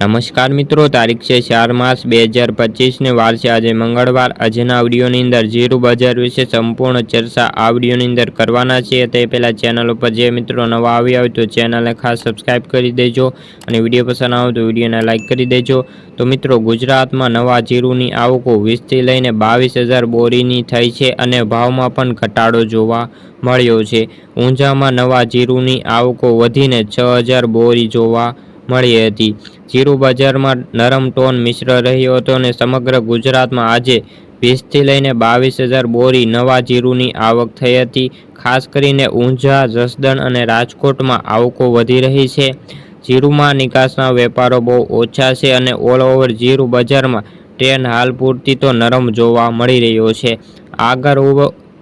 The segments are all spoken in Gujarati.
નમસ્કાર મિત્રો, તારીખ છે ચાર માર્ચ બે હજાર પચીસને વાર છે. આજે મંગળવાર. આજના આવડીઓની અંદર જીરું બજાર વિશે સંપૂર્ણ ચર્ચા આ વિડીયોની અંદર કરવાના છે તે પહેલાં ચેનલ ઉપર જે મિત્રો નવા આવ્યા હોય તો ચેનલને ખાસ સબસ્ક્રાઈબ કરી દેજો અને વીડિયો પસંદ આવે તો વિડીયોને લાઇક કરી દેજો. તો મિત્રો, ગુજરાતમાં નવા જીરુની આવકો વીસથી લઈને બાવીસ હજાર બોરીની થઈ છે અને ભાવમાં પણ ઘટાડો જોવા મળ્યો છે. ઊંઝામાં નવા જીરુની આવકો વધીને છ હજાર બોરી જોવા મળી હતી. જીરું બજારમાં નરમ ટોન મિશ્ર રહ્યો હતો અને સમગ્ર ગુજરાતમાં આજે વીસથી લઈને બાવીસ હજાર બોરી નવા જીરુની આવક થઈ હતી. ખાસ કરીને ઊંઝા, જસદણ અને રાજકોટમાં આવકો વધી રહી છે. જીરુમાં નિકાસના વેપારો બહુ ઓછા છે અને ઓલ ઓવર જીરું બજારમાં ટ્રેન હાલ પૂરતી તો નરમ જોવા મળી રહ્યો છે. આગળ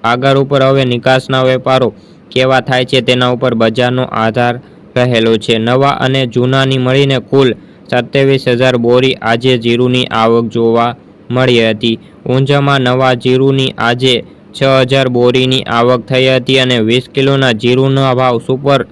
આગળ ઉપર હવે નિકાસના વેપારો કેવા થાય છે તેના ઉપર બજારનો આધાર રહેલો છે. નવા અને જૂનાની મળીને કુલ સત્યાવીસ હજાર બોરી આજે જીરુની આવક જોવા મળી હતી. ઊંઝામાં નવા જીરુની આજે છ હજાર બોરીની આવક થઈ હતી અને વીસ કિલોના જીરુના ભાવ સુપર.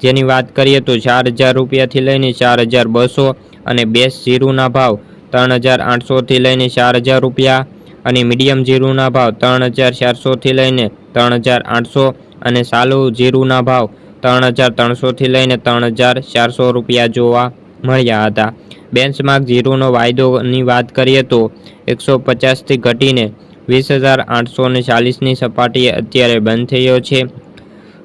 જેની વાત કરીએ તો ચાર હજાર રૂપિયાથી લઈને ચાર હજાર બસો અને બેસ જીરુના ભાવ ત્રણ હજાર આઠસોથી લઈને ચાર હજાર રૂપિયા અને મીડિયમ જીરુના ભાવ ત્રણ હજાર ચારસોથી લઈને ત્રણ હજાર આઠસો અને સાલુ જીરુના ભાવ ત્રણ હજાર ત્રણસોથી લઈને ત્રણ હજાર ચારસો રૂપિયા જોવા મળ્યા હતા. બેન્ચમાર્ક જીરુનો વાયદોની વાત કરીએ તો એકસો પચાસથી ઘટીને વીસ હજાર આઠસો ને ચાલીસની સપાટીએ અત્યારે બંધ થયો છે.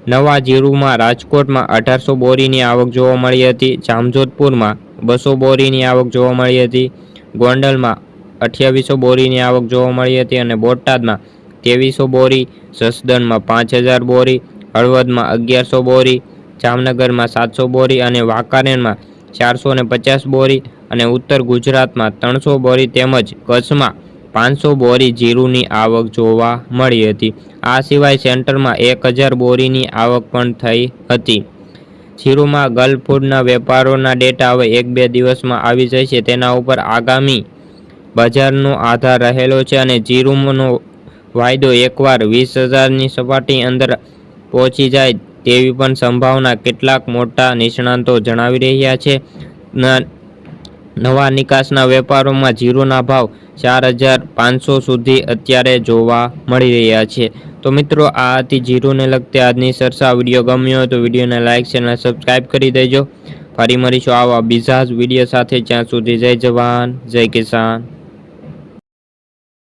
નવા જીરુમાં રાજકોટમાં અઢારસો બોરીની આવક જોવા મળી હતી. જામજોધપુરમાં બસો બોરીની આવક જોવા મળી હતી. ગોંડલમાં અઠ્યાવીસો બોરીની આવક જોવા મળી હતી અને બોટાદમાં ત્રેવીસો બોરી. જસદણમાં પાંચ હજાર બોરી. હળવદમાં અગિયારસો બોરી, જામનગરમાં સાતસો બોરી અને વાંકાનેરમાં ચારસો ને પચાસ બોરી અને ઉત્તર ગુજરાતમાં ત્રણસો બોરી તેમજ કચ્છમાં પાંચસો બોરી જીરુની આવક જોવા મળી હતી. આ સિવાય સેન્ટરમાં એક હજાર બોરીની આવક પણ થઈ હતી. જીરુમાં ગલ્ફ ફૂડના વેપારોના ડેટા હવે એક બે દિવસમાં આવી જશે. તેના ઉપર આગામી બજારનો આધાર રહેલો છે અને જીરુનો વાયદો એકવાર વીસ હજારની સપાટી અંદર પહોંચી જાય તેવી પણ સંભાવના કેટલાક મોટા નિષ્ણાંતો જણાવી રહ્યા છે. નવા નિકાસના વેપારોમાં જીરુના ભાવ ચાર હજાર પાંચસો સુધી અત્યારે જોવા મળી રહ્યા છે. તો મિત્રો, આ હતી જીરુને લગતી આજની સરસા વીડિયો. ગમ્યો તો વિડીયોને લાઇક ચેનલ સબસ્ક્રાઈબ કરી દેજો. ફરી મળીશું આવા બીજા જ વીડિયો સાથે. જ્યાં સુધી જય જવાન, જય કિસાન.